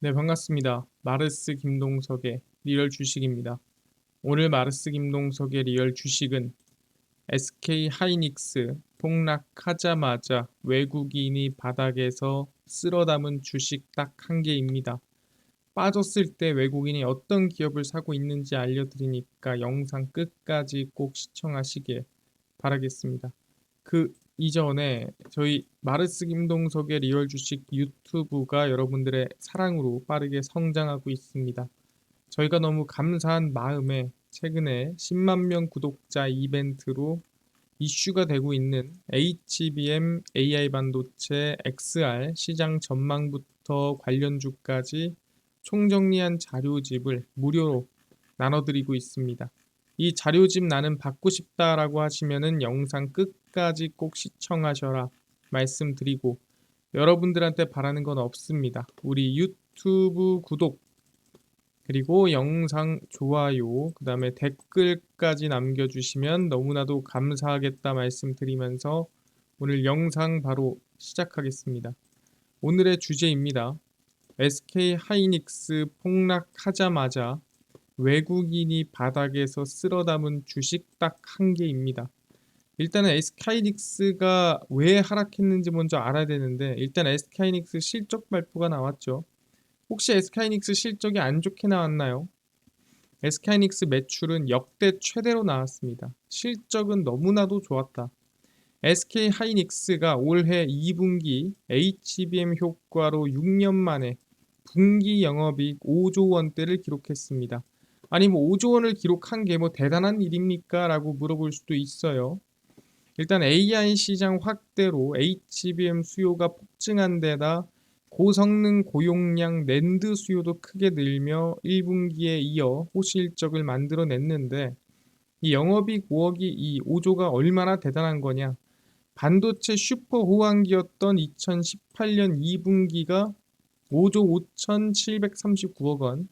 네, 반갑습니다. 마르스 김동석의 리얼 주식입니다. 오늘 마르스 김동석의 리얼 주식은 SK 하이닉스 폭락하자마자 외국인이 바닥에서 쓸어 담은 주식 딱 한 개입니다. 빠졌을 때 외국인이 어떤 기업을 사고 있는지 알려드리니까 영상 끝까지 꼭 시청하시길 바라겠습니다. 그 이전에 저희 마르스 김동석의 리얼 주식 유튜브가 여러분들의 사랑으로 빠르게 성장하고 있습니다. 저희가 너무 감사한 마음에 최근에 10만 명 구독자 이벤트로 이슈가 되고 있는 HBM AI 반도체 XR 시장 전망부터 관련 주까지 총정리한 자료집을 무료로 나눠드리고 있습니다. 이 자료집 나는 받고 싶다라고 하시면은 영상 끝까지 꼭 시청하셔라 말씀드리고 여러분들한테 바라는 건 없습니다. 우리 유튜브 구독 그리고 영상 좋아요 그 다음에 댓글까지 남겨주시면 너무나도 감사하겠다 말씀드리면서 오늘 영상 바로 시작하겠습니다. 오늘의 주제입니다. SK 하이닉스 폭락하자마자 외국인이 바닥에서 쓸어 담은 주식 딱 한 개입니다. 일단은 SK하이닉스가 왜 하락했는지 먼저 알아야 되는데 일단 SK하이닉스 실적 발표가 나왔죠. 혹시 SK하이닉스 실적이 안 좋게 나왔나요? SK하이닉스 매출은 역대 최대로 나왔습니다. 실적은 너무나도 좋았다. SK하이닉스가 올해 2분기 HBM 효과로 6년 만에 분기 영업이익 5조 원대를 기록했습니다. 아니 뭐 5조 원을 기록한 게 뭐 대단한 일입니까? 라고 물어볼 수도 있어요. 일단 AI 시장 확대로 HBM 수요가 폭증한 데다 고성능 고용량 낸드 수요도 크게 늘며 1분기에 이어 호실적을 만들어냈는데 이 영업이익 5억이 이 5조가 얼마나 대단한 거냐 반도체 슈퍼 호황기였던 2018년 2분기가 5조 5,739억 원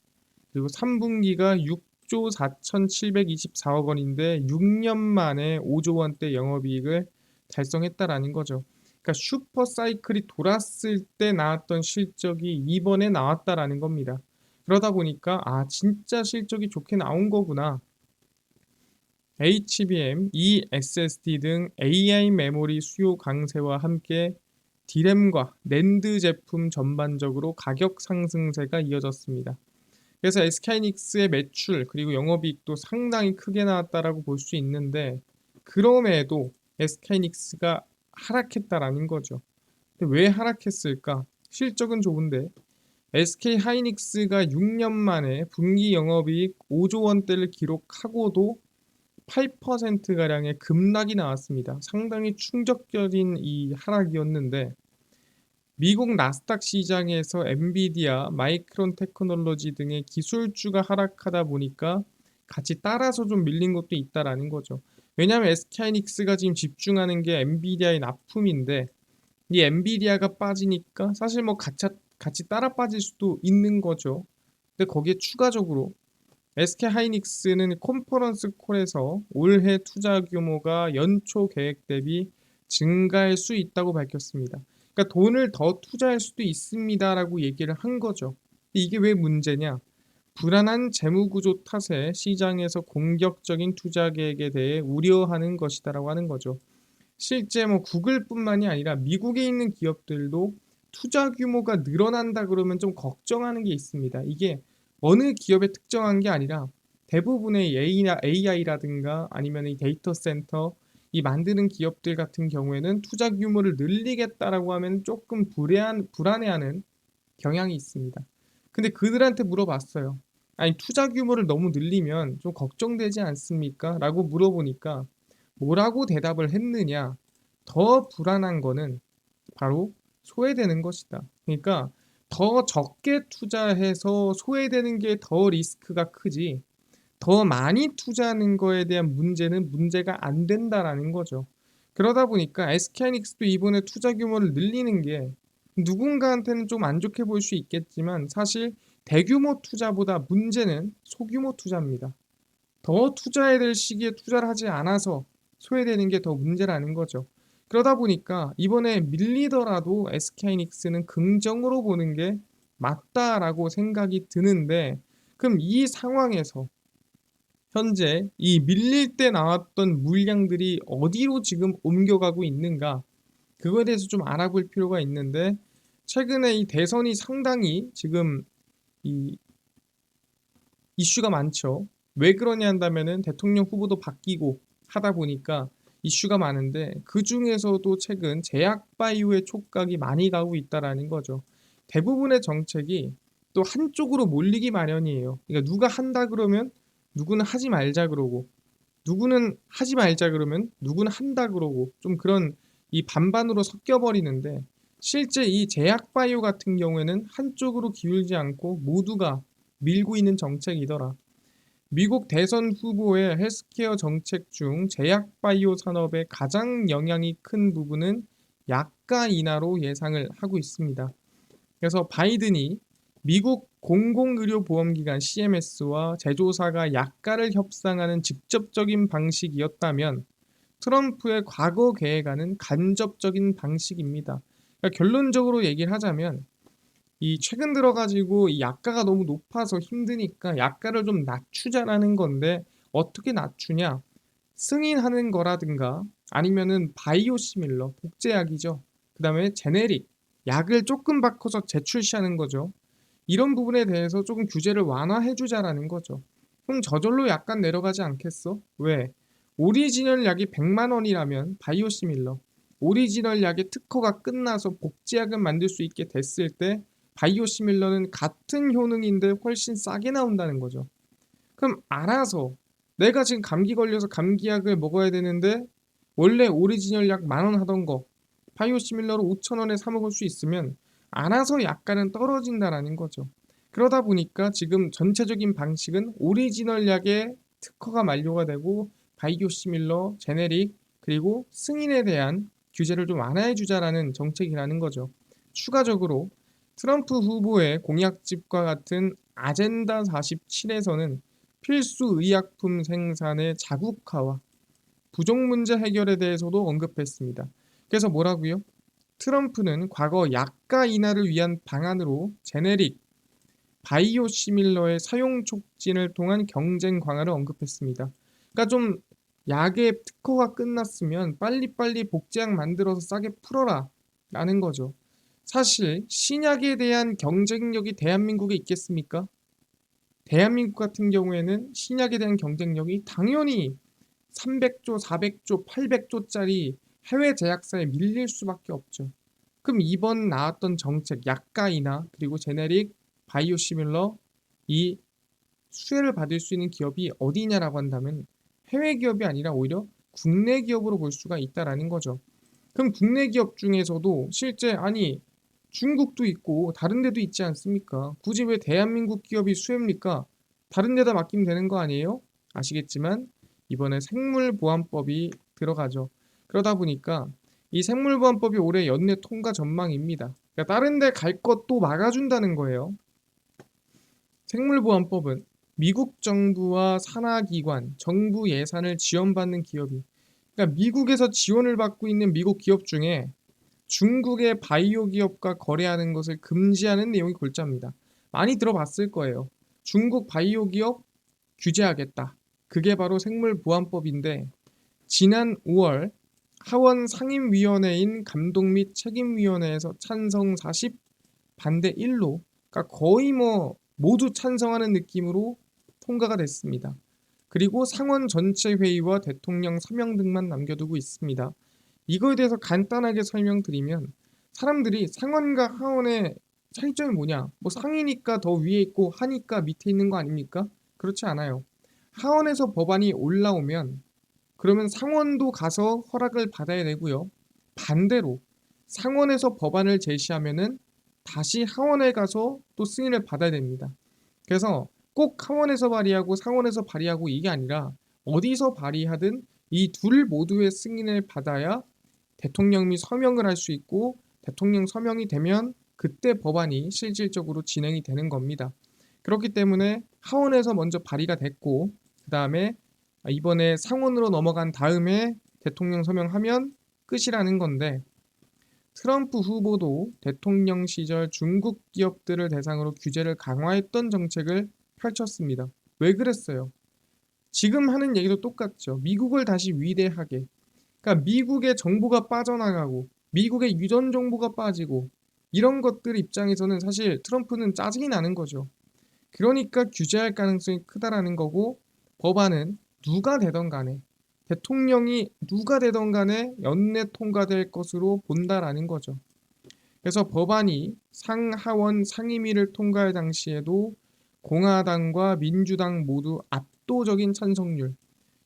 그리고 3분기가 6조 4,724억 원인데 6년 만에 5조 원대 영업이익을 달성했다라는 거죠. 그러니까 슈퍼 사이클이 돌았을 때 나왔던 실적이 이번에 나왔다라는 겁니다. 그러다 보니까 아 진짜 실적이 좋게 나온 거구나. HBM, eSSD 등 AI 메모리 수요 강세와 함께 디램과 낸드 제품 전반적으로 가격 상승세가 이어졌습니다. 그래서 SK하이닉스의 매출 그리고 영업이익도 상당히 크게 나왔다라고 볼 수 있는데 그럼에도 SK하이닉스가 하락했다라는 거죠. 왜 하락했을까? 실적은 좋은데 SK하이닉스가 6년 만에 분기 영업이익 5조 원대를 기록하고도 8%가량의 급락이 나왔습니다. 상당히 충격적인 이 하락이었는데 미국 나스닥 시장에서 엔비디아, 마이크론 테크놀로지 등의 기술주가 하락하다 보니까 같이 따라서 좀 밀린 것도 있다라는 거죠. 왜냐하면 SK하이닉스가 지금 집중하는 게 엔비디아의 납품인데 이 엔비디아가 빠지니까 사실 뭐 같이, 같이 따라 빠질 수도 있는 거죠. 근데 거기에 추가적으로 SK하이닉스는 컨퍼런스 콜에서 올해 투자 규모가 연초 계획 대비 증가할 수 있다고 밝혔습니다. 그러니까 돈을 더 투자할 수도 있습니다라고 얘기를 한 거죠. 이게 왜 문제냐? 불안한 재무 구조 탓에 시장에서 공격적인 투자 계획에 대해 우려하는 것이다라고 하는 거죠. 실제 뭐 구글뿐만이 아니라 미국에 있는 기업들도 투자 규모가 늘어난다 그러면 좀 걱정하는 게 있습니다. 이게 어느 기업에 특정한 게 아니라 대부분의 AI라든가 아니면 이 데이터 센터 이 만드는 기업들 같은 경우에는 투자 규모를 늘리겠다라고 하면 조금 불안, 불안해하는 경향이 있습니다. 근데 그들한테 물어봤어요. 아니 투자 규모를 너무 늘리면 좀 걱정되지 않습니까? 라고 물어보니까 뭐라고 대답을 했느냐? 더 불안한 거는 바로 소외되는 것이다. 그러니까 더 적게 투자해서 소외되는 게 더 리스크가 크지 더 많이 투자하는 거에 대한 문제는 문제가 안 된다라는 거죠. 그러다 보니까 SK하이닉스도 이번에 투자 규모를 늘리는 게 누군가한테는 좀 안 좋게 보일 수 있겠지만 사실 대규모 투자보다 문제는 소규모 투자입니다. 더 투자해야 될 시기에 투자를 하지 않아서 소외되는 게 더 문제라는 거죠. 그러다 보니까 이번에 밀리더라도 SK하이닉스는 긍정으로 보는 게 맞다라고 생각이 드는데 그럼 이 상황에서 현재 이 밀릴 때 나왔던 물량들이 어디로 지금 옮겨가고 있는가 그거에 대해서 좀 알아볼 필요가 있는데 최근에 이 대선이 상당히 지금 이 이슈가 많죠. 왜 그러냐 한다면은 대통령 후보도 바뀌고 하다 보니까 이슈가 많은데 그 중에서도 최근 제약 바이오의 촉각이 많이 가고 있다라는 거죠. 대부분의 정책이 또 한쪽으로 몰리기 마련이에요. 그러니까 누가 한다 그러면 누구는 하지 말자 그러고 누구는 하지 말자 그러면 누구는 한다 그러고 좀 그런 이 반반으로 섞여 버리는데 실제 이 제약 바이오 같은 경우에는 한쪽으로 기울지 않고 모두가 밀고 있는 정책이더라. 미국 대선 후보의 헬스케어 정책 중 제약 바이오 산업의 가장 영향이 큰 부분은 약가 인하로 예상을 하고 있습니다. 그래서 바이든이 미국 공공의료보험기관 CMS와 제조사가 약가를 협상하는 직접적인 방식이었다면 트럼프의 과거 계획안은 간접적인 방식입니다. 그러니까 결론적으로 얘기를 하자면 이 최근 들어가지고 이 약가가 너무 높아서 힘드니까 약가를 좀 낮추자라는 건데 어떻게 낮추냐? 승인하는 거라든가 아니면은 바이오시밀러 복제약이죠. 그 다음에 제네릭 약을 조금 바꿔서 재출시하는 거죠. 이런 부분에 대해서 조금 규제를 완화해 주자라는 거죠. 그럼 저절로 약간 내려가지 않겠어? 왜? 오리지널 약이 100만 원이라면 바이오시밀러 오리지널 약의 특허가 끝나서 복제약을 만들 수 있게 됐을 때 바이오시밀러는 같은 효능인데 훨씬 싸게 나온다는 거죠. 그럼 알아서 내가 지금 감기 걸려서 감기약을 먹어야 되는데 원래 오리지널 약 만 원 하던 거 바이오시밀러로 5천 원에 사 먹을 수 있으면 알아서 약가는 떨어진다라는 거죠. 그러다 보니까 지금 전체적인 방식은 오리지널 약의 특허가 만료가 되고 바이오시밀러, 제네릭 그리고 승인에 대한 규제를 좀 완화해 주자라는 정책이라는 거죠. 추가적으로 트럼프 후보의 공약집과 같은 아젠다 47에서는 필수 의약품 생산의 자국화와 부족 문제 해결에 대해서도 언급했습니다. 그래서 뭐라고요? 트럼프는 과거 약가 인하를 위한 방안으로 제네릭, 바이오 시밀러의 사용 촉진을 통한 경쟁 강화를 언급했습니다. 그러니까 좀 약의 특허가 끝났으면 빨리빨리 복제약 만들어서 싸게 풀어라 라는 거죠. 사실 신약에 대한 경쟁력이 대한민국에 있겠습니까? 대한민국 같은 경우에는 신약에 대한 경쟁력이 당연히 300조, 400조, 800조짜리 해외 제약사에 밀릴 수밖에 없죠. 그럼 이번 나왔던 정책 약가이나 그리고 제네릭, 바이오시밀러 이 수혜를 받을 수 있는 기업이 어디냐라고 한다면 해외 기업이 아니라 오히려 국내 기업으로 볼 수가 있다라는 거죠. 그럼 국내 기업 중에서도 실제 아니 중국도 있고 다른 데도 있지 않습니까? 굳이 왜 대한민국 기업이 수혜입니까? 다른 데다 맡기면 되는 거 아니에요? 아시겠지만 이번에 생물보안법이 들어가죠. 그러다 보니까 이 생물보안법이 올해 연내 통과 전망입니다. 그러니까 다른 데 갈 것도 막아준다는 거예요. 생물보안법은 미국 정부와 산하기관, 정부 예산을 지원받는 기업이 그러니까 미국에서 지원을 받고 있는 미국 기업 중에 중국의 바이오 기업과 거래하는 것을 금지하는 내용이 골자입니다. 많이 들어봤을 거예요. 중국 바이오 기업 규제하겠다. 그게 바로 생물보안법인데 지난 5월 하원 상임위원회인 감독 및 책임위원회에서 찬성 40, 반대 1로 그러니까 거의 뭐 모두 찬성하는 느낌으로 통과가 됐습니다. 그리고 상원 전체 회의와 대통령 서명 등만 남겨두고 있습니다. 이거에 대해서 간단하게 설명드리면 사람들이 상원과 하원의 차이점이 뭐냐? 뭐 상이니까 더 위에 있고 하니까 밑에 있는 거 아닙니까? 그렇지 않아요. 하원에서 법안이 올라오면 그러면 상원도 가서 허락을 받아야 되고요. 반대로 상원에서 법안을 제시하면은 다시 하원에 가서 또 승인을 받아야 됩니다. 그래서 꼭 하원에서 발의하고 상원에서 발의하고 이게 아니라 어디서 발의하든 이 둘 모두의 승인을 받아야 대통령이 서명을 할 수 있고 대통령 서명이 되면 그때 법안이 실질적으로 진행이 되는 겁니다. 그렇기 때문에 하원에서 먼저 발의가 됐고 그 다음에 이번에 상원으로 넘어간 다음에 대통령 서명하면 끝이라는 건데 트럼프 후보도 대통령 시절 중국 기업들을 대상으로 규제를 강화했던 정책을 펼쳤습니다. 왜 그랬어요? 지금 하는 얘기도 똑같죠. 미국을 다시 위대하게. 그러니까 미국의 정보가 빠져나가고 미국의 유전 정보가 빠지고 이런 것들 입장에서는 사실 트럼프는 짜증이 나는 거죠. 그러니까 규제할 가능성이 크다라는 거고 법안은 누가 되던 간에 대통령이 누가 되던 간에 연내 통과될 것으로 본다라는 거죠. 그래서 법안이 상하원 상임위를 통과할 당시에도 공화당과 민주당 모두 압도적인 찬성률.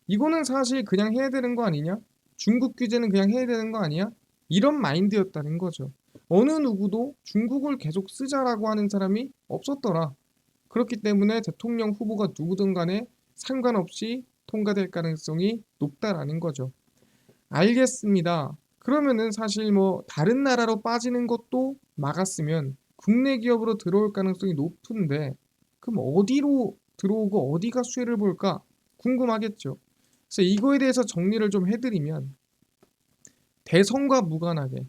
이거는 사실 그냥 해야 되는 거 아니냐? 중국 규제는 그냥 해야 되는 거 아니야? 이런 마인드였다는 거죠. 어느 누구도 중국을 계속 쓰자라고 하는 사람이 없었더라. 그렇기 때문에 대통령 후보가 누구든 간에 상관없이 통과될 가능성이 높다라는 거죠. 알겠습니다. 그러면은 사실 뭐 다른 나라로 빠지는 것도 막았으면 국내 기업으로 들어올 가능성이 높은데 그럼 어디로 들어오고 어디가 수혜를 볼까 궁금하겠죠. 그래서 이거에 대해서 정리를 좀 해드리면 대선과 무관하게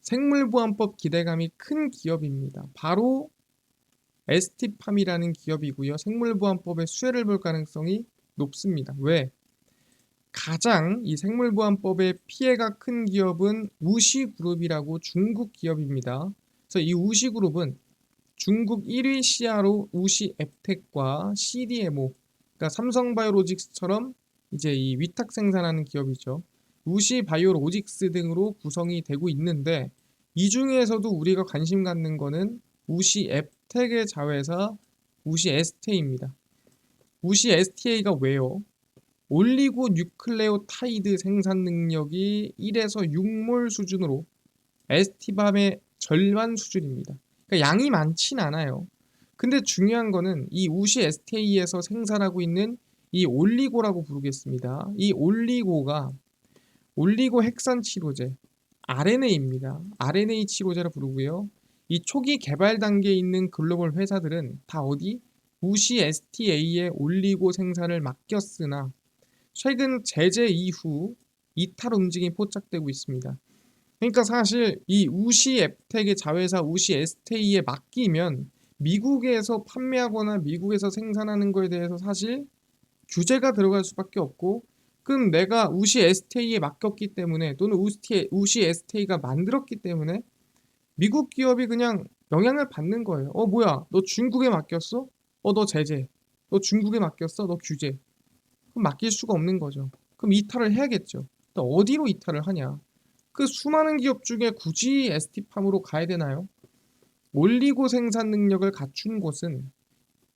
생물보안법 기대감이 큰 기업입니다. 바로 ST팜이라는 기업이고요. 생물보안법의 수혜를 볼 가능성이 높습니다. 왜? 가장 이 생물보안법의 피해가 큰 기업은 우시그룹이라고 중국 기업입니다. 그래서 이 우시그룹은 중국 1위 CRO 우시 앱텍과 CDMO, 그러니까 삼성바이오로직스처럼 이제 이 위탁 생산하는 기업이죠. 우시 바이오로직스 등으로 구성이 되고 있는데 이 중에서도 우리가 관심 갖는 거는 우시 앱텍의 자회사 우시 에스테이입니다. 우시에스테이가 왜요? 올리고 뉴클레오타이드 생산 능력이 1에서 6몰 수준으로 에스티밤의 절반 수준입니다. 그러니까 양이 많진 않아요. 근데 중요한 거는 이 우시 에스테이에서 생산하고 있는 이 올리고라고 부르겠습니다. 이 올리고가 올리고 핵산 치료제 RNA입니다. RNA 치료제라 부르고요. 이 초기 개발 단계에 있는 글로벌 회사들은 다 어디 우시 STA에 올리고 생산을 맡겼으나 최근 제재 이후 이탈 움직임이 포착되고 있습니다. 그러니까 사실 이 우시 앱텍의 자회사 우시 STA에 맡기면 미국에서 판매하거나 미국에서 생산하는 거에 대해서 사실 규제가 들어갈 수밖에 없고 그럼 내가 우시 STA에 맡겼기 때문에 또는 우시, 우시 STA가 만들었기 때문에 미국 기업이 그냥 영향을 받는 거예요. 어 뭐야 너 중국에 맡겼어? 어 너 제재. 너 중국에 맡겼어? 너 규제. 그럼 맡길 수가 없는 거죠. 그럼 이탈을 해야겠죠. 또 어디로 이탈을 하냐? 그 수많은 기업 중에 굳이 ST팜으로 가야 되나요? 올리고 생산 능력을 갖춘 곳은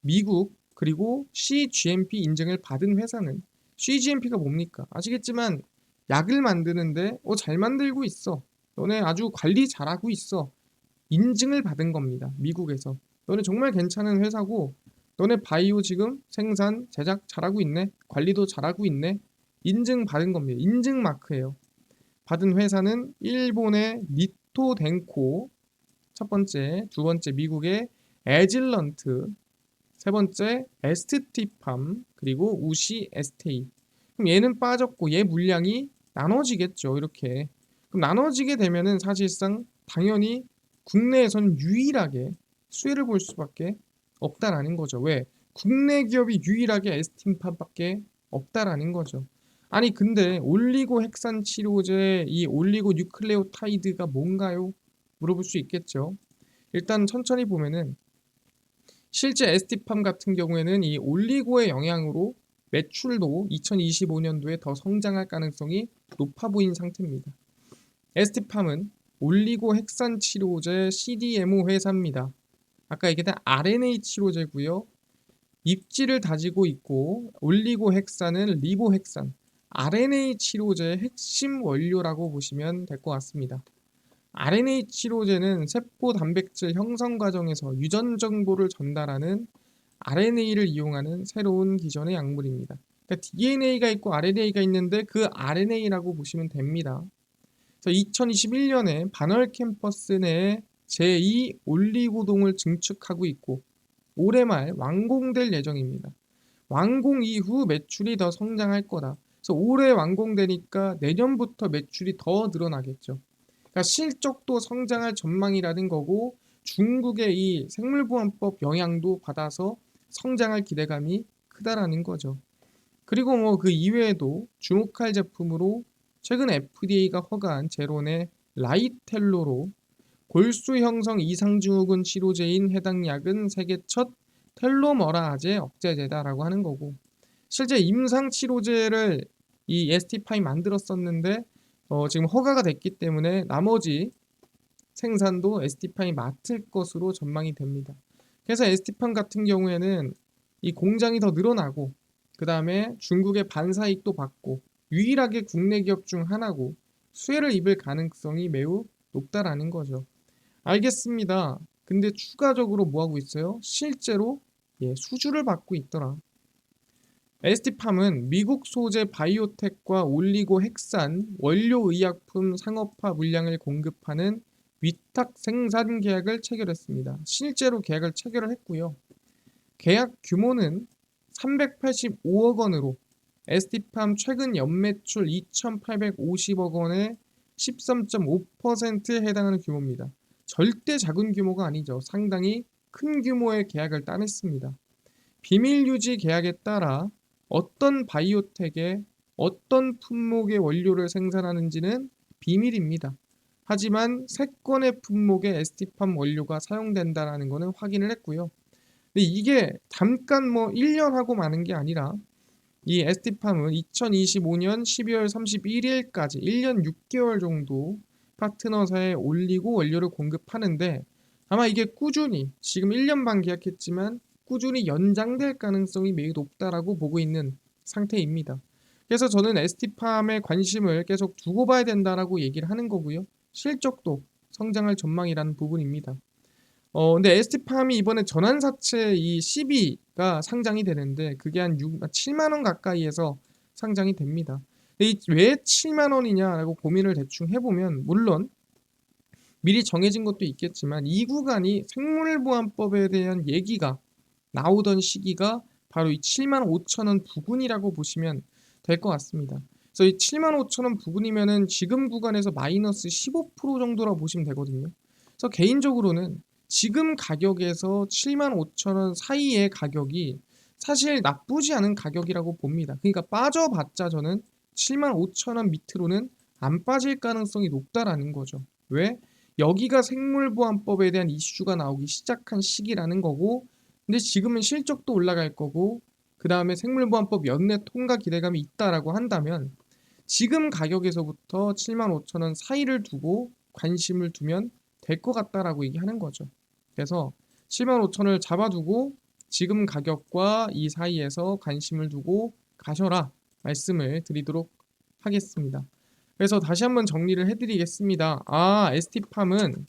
미국 그리고 CGMP 인증을 받은 회사는 CGMP가 뭡니까? 아시겠지만 약을 만드는데 어 잘 만들고 있어. 너네 아주 관리 잘하고 있어. 인증을 받은 겁니다. 미국에서. 너네 정말 괜찮은 회사고 너네 바이오 지금 생산, 제작 잘하고 있네. 관리도 잘하고 있네. 인증 받은 겁니다. 인증 마크예요. 받은 회사는 일본의 니토 덴코 첫 번째, 두 번째 미국의 에질런트 세 번째 에스티팜 그리고 우시 에스테이 그럼 얘는 빠졌고 얘 물량이 나눠지겠죠 이렇게 그럼 나눠지게 되면은 사실상 당연히 국내에선 유일하게 수혜를 볼 수밖에 없다라는 거죠. 왜? 국내 기업이 유일하게 에스틴팜밖에 없다라는 거죠. 아니 근데 올리고 핵산 치료제 이 올리고 뉴클레오타이드가 뭔가요? 물어볼 수 있겠죠. 일단 천천히 보면은 실제 에스티팜 같은 경우에는 이 올리고의 영향으로 매출도 2025년도에 더 성장할 가능성이 높아 보인 상태입니다. 에스티팜은 올리고 핵산 치료제 CDMO 회사입니다. 아까 얘기했던 RNA 치료제고요. 입지를 다지고 있고 올리고 핵산은 리보핵산, RNA 치료제의 핵심 원료라고 보시면 될 것 같습니다. RNA 치료제는 세포 단백질 형성 과정에서 유전 정보를 전달하는 RNA를 이용하는 새로운 기전의 약물입니다. 그러니까 DNA가 있고 RNA가 있는데 그 RNA라고 보시면 됩니다. 그래서 2021년에 반월 캠퍼스 내에 제2 올리고동을 증축하고 있고 올해 말 완공될 예정입니다. 완공 이후 매출이 더 성장할 거다. 그래서 올해 완공되니까 내년부터 매출이 더 늘어나겠죠. 그러니까 실적도 성장할 전망이라는 거고 중국의 이 생물보안법 영향도 받아서 성장할 기대감이 크다라는 거죠. 그리고 뭐 그 이외에도 주목할 제품으로 최근 FDA가 허가한 제론의 라이텔로로 골수 형성 이상 증후군 치료제인 해당 약은 세계 첫 텔로머라제 억제제다라고 하는 거고 실제 임상 치료제를 이 ST5 만들었었는데 어, 지금 허가가 됐기 때문에 나머지 생산도 ST5이 맡을 것으로 전망이 됩니다. 그래서 ST5 같은 경우에는 이 공장이 더 늘어나고 그 다음에 중국의 반사익도 받고 유일하게 국내 기업 중 하나고 수혜를 입을 가능성이 매우 높다라는 거죠. 알겠습니다. 근데 추가적으로 뭐 하고 있어요? 실제로 예, 수주를 받고 있더라. ST팜은 미국 소재 바이오텍과 올리고 핵산 원료 의약품 상업화 물량을 공급하는 위탁 생산 계약을 체결했습니다. 실제로 계약을 체결을 했고요. 계약 규모는 385억 원으로 ST팜 최근 연매출 2,850억 원의 13.5%에 해당하는 규모입니다. 절대 작은 규모가 아니죠. 상당히 큰 규모의 계약을 따냈습니다. 비밀 유지 계약에 따라 어떤 바이오텍에 어떤 품목의 원료를 생산하는지는 비밀입니다. 하지만 세 건의 품목의 ST팜 원료가 사용된다라는 것은 확인을 했고요. 근데 이게 잠깐 뭐 1년 하고 마는 게 아니라 이 ST팜은 2025년 12월 31일까지 1년 6개월 정도 파트너사에 올리고 원료를 공급하는데 아마 이게 꾸준히 지금 1년 반 계약했지만 꾸준히 연장될 가능성이 매우 높다라고 보고 있는 상태입니다. 그래서 저는 ST팜에 관심을 계속 두고 봐야 된다라고 얘기를 하는 거고요. 실적도 성장할 전망이라는 부분입니다. 어, 근데 ST팜이 이번에 전환사채 이 12가 상장이 되는데 그게 한 6, 7만 원 가까이에서 상장이 됩니다. 근데 왜 7만 원이냐라고 고민을 대충 해보면 물론 미리 정해진 것도 있겠지만 이 구간이 생물보안법에 대한 얘기가 나오던 시기가 바로 이 7만 5천 원 부근이라고 보시면 될 것 같습니다. 그래서 이 7만 5천 원 부근이면은 지금 구간에서 마이너스 15% 정도라고 보시면 되거든요. 그래서 개인적으로는 지금 가격에서 7만 5천 원 사이의 가격이 사실 나쁘지 않은 가격이라고 봅니다. 그러니까 빠져봤자 저는 7만 5천 원 밑으로는 안 빠질 가능성이 높다라는 거죠. 왜? 여기가 생물보안법에 대한 이슈가 나오기 시작한 시기라는 거고 근데 지금은 실적도 올라갈 거고 그 다음에 생물보안법 연내 통과 기대감이 있다라고 한다면 지금 가격에서부터 7만 5천 원 사이를 두고 관심을 두면 될 것 같다라고 얘기하는 거죠. 그래서 7만 5천을 잡아두고 지금 가격과 이 사이에서 관심을 두고 가셔라 말씀을 드리도록 하겠습니다. 그래서 다시 한번 정리를 해드리겠습니다. 아, ST팜은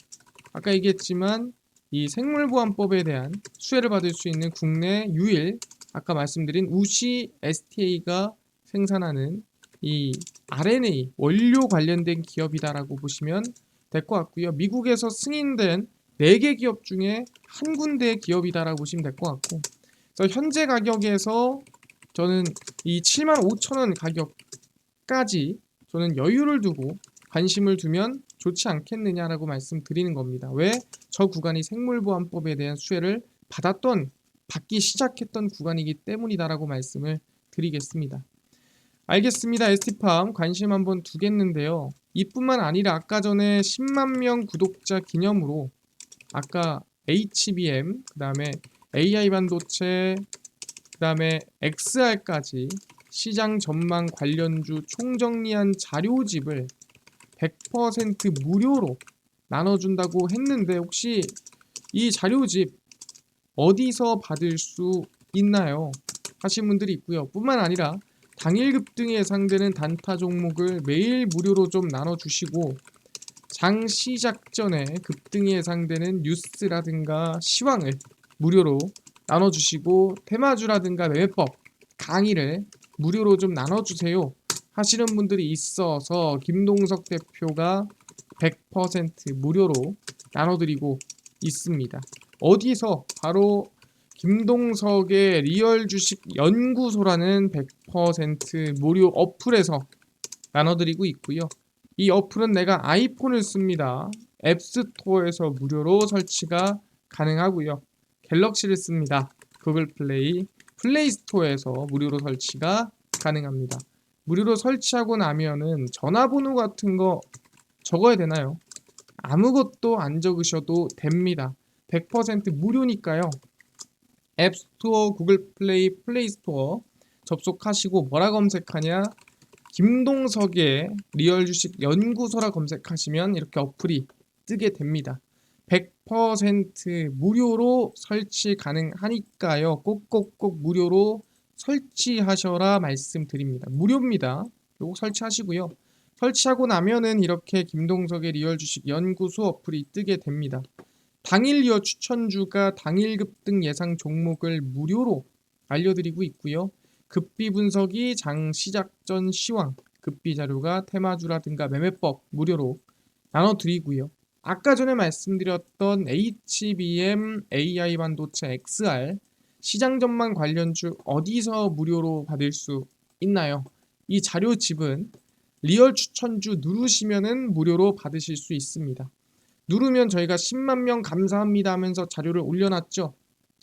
아까 얘기했지만 이 생물보안법에 대한 수혜를 받을 수 있는 국내 유일 아까 말씀드린 우시 STA가 생산하는 이 RNA 원료 관련된 기업이다라고 보시면 될 것 같고요. 미국에서 승인된 4개 기업 중에 한 군데의 기업이다라고 보시면 될 것 같고 그래서 현재 가격에서 저는 이 7만 5천 원 가격까지 저는 여유를 두고 관심을 두면 좋지 않겠느냐라고 말씀드리는 겁니다. 왜? 저 구간이 생물보안법에 대한 수혜를 받았던 받기 시작했던 구간이기 때문이다라고 말씀을 드리겠습니다. 알겠습니다. ST팜 관심 한번 두겠는데요. 이뿐만 아니라 아까 전에 10만 명 구독자 기념으로 아까 HBM, 그 다음에 AI 반도체, 그 다음에 XR까지 시장 전망 관련주 총정리한 자료집을 100% 무료로 나눠준다고 했는데 혹시 이 자료집 어디서 받을 수 있나요? 하신 분들이 있고요. 뿐만 아니라 당일 급 등에 예상되는 단타 종목을 매일 무료로 좀 나눠주시고 장 시작 전에 급등이 예상되는 뉴스라든가 시황을 무료로 나눠주시고 테마주라든가 매매법 강의를 무료로 좀 나눠주세요 하시는 분들이 있어서 김동석 대표가 100% 무료로 나눠드리고 있습니다. 어디서 바로 김동석의 리얼 주식 연구소라는 100% 무료 어플에서 나눠드리고 있고요. 이 어플은 내가 아이폰을 씁니다. 앱스토어에서 무료로 설치가 가능하고요. 갤럭시를 씁니다. 구글 플레이, 플레이 스토어에서 무료로 설치가 가능합니다. 무료로 설치하고 나면은 전화번호 같은 거 적어야 되나요? 아무것도 안 적으셔도 됩니다. 100% 무료니까요. 앱스토어, 구글 플레이, 플레이 스토어 접속하시고 뭐라 검색하냐? 김동석의 리얼 주식 연구소라 검색하시면 이렇게 어플이 뜨게 됩니다. 100% 무료로 설치 가능하니까요. 꼭꼭꼭 무료로 설치하셔라 말씀드립니다. 무료입니다. 요거 설치하시고요. 설치하고 나면은 이렇게 김동석의 리얼 주식 연구소 어플이 뜨게 됩니다. 당일 리어 추천주가 당일 급등 예상 종목을 무료로 알려드리고 있고요. 급비 분석이 장 시작 전 시황, 급비 자료가 테마주라든가 매매법 무료로 나눠드리고요. 아까 전에 말씀드렸던 HBM AI 반도체 XR 시장 전망 관련주 어디서 무료로 받을 수 있나요? 이 자료집은 리얼 추천주 누르시면은 무료로 받으실 수 있습니다. 누르면 저희가 10만 명 감사합니다 하면서 자료를 올려놨죠.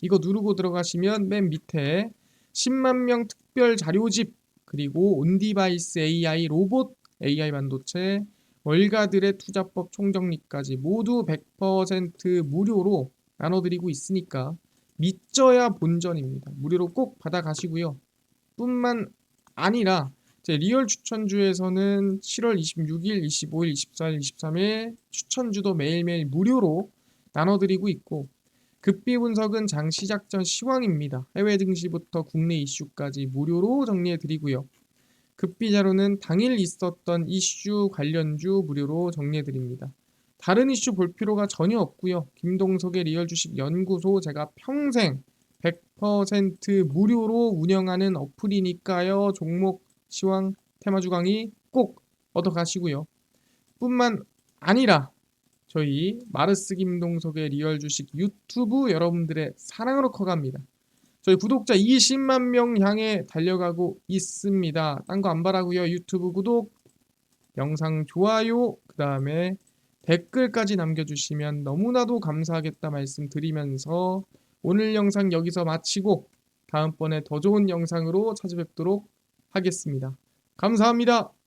이거 누르고 들어가시면 맨 밑에 10만 명 특별 자료집 그리고 온디바이스 AI 로봇 AI 반도체 월가들의 투자법 총정리까지 모두 100% 무료로 나눠드리고 있으니까 믿져야 본전입니다. 무료로 꼭 받아가시고요. 뿐만 아니라 제 리얼 추천주에서는 7월 26일, 25일, 24일, 23일 추천주도 매일매일 무료로 나눠드리고 있고 급비 분석은 장 시작 전 시황입니다. 해외 증시부터 국내 이슈까지 무료로 정리해 드리고요. 급비 자료는 당일 있었던 이슈 관련주 무료로 정리해 드립니다. 다른 이슈 볼 필요가 전혀 없고요. 김동석의 리얼 주식 연구소 제가 평생 100% 무료로 운영하는 어플이니까요. 종목 시황 테마주 강의 꼭 얻어 가시고요. 뿐만 아니라 저희 마르스 김동석의 리얼 주식 유튜브 여러분들의 사랑으로 커갑니다. 저희 구독자 20만 명 향해 달려가고 있습니다. 딴 거 안 바라고요. 유튜브 구독, 영상 좋아요, 그 다음에 댓글까지 남겨주시면 너무나도 감사하겠다 말씀드리면서 오늘 영상 여기서 마치고 다음번에 더 좋은 영상으로 찾아뵙도록 하겠습니다. 감사합니다.